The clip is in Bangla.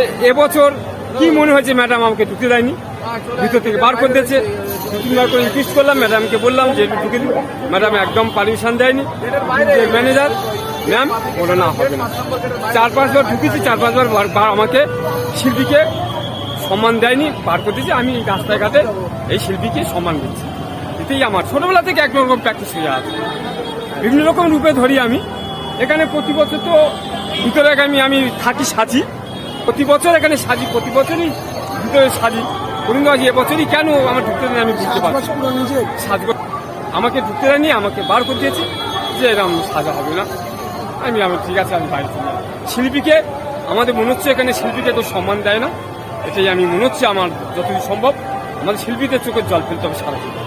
এবছর কি মনে হয়েছে ম্যাডাম আমাকে ঢুকতে দেয়নি? ভিতর থেকে বার করে দিয়েছে। তিনবার করে ইনক্রিজ করলাম, ম্যাডামকে বললাম যে একটু ঢুকে দিন। ম্যাডাম একদম পারমিশন দেয়নি। ম্যানেজার ম্যাম বলো না, হবে না। চার পাঁচবার ঢুকেছি, চার পাঁচবার বার- আমাকে শিল্পীকে সম্মান দেয়নি, বার করে দিয়েছে। আমি রাস্তাঘাটে এই শিল্পীকে সম্মান দিচ্ছি। এতেই আমার ছোটবেলা থেকে একরকম প্র্যাকটিস হয়ে আছে। বিভিন্ন রকম রূপে ধরি আমি। এখানে প্রতি বছর তো ভিতরে আমি আমি থাকি সাজি প্রতি বছর এখানে সাজি প্রতি বছরই ভিতরে সাজি। কিন্তু আজ এবছরই কেন আমার ঢুকতে দেয়নি আমি বুঝতে পারছি আমাকে ঢুকতে দেয়নি আমাকে বার করে দিয়েছে যে এরকম সাজা হবে না। আমি আমি ঠিক আছে আমি বাড়ি চলে শিল্পীকে আমাদের মনে হচ্ছে এখানে শিল্পীকে তো সম্মান দেয় না। এটাই আমি মনে হচ্ছে আমার যতদূর সম্ভব। আমাদের শিল্পীদের চোখের জল ফেলতে হবে সারা জীবন।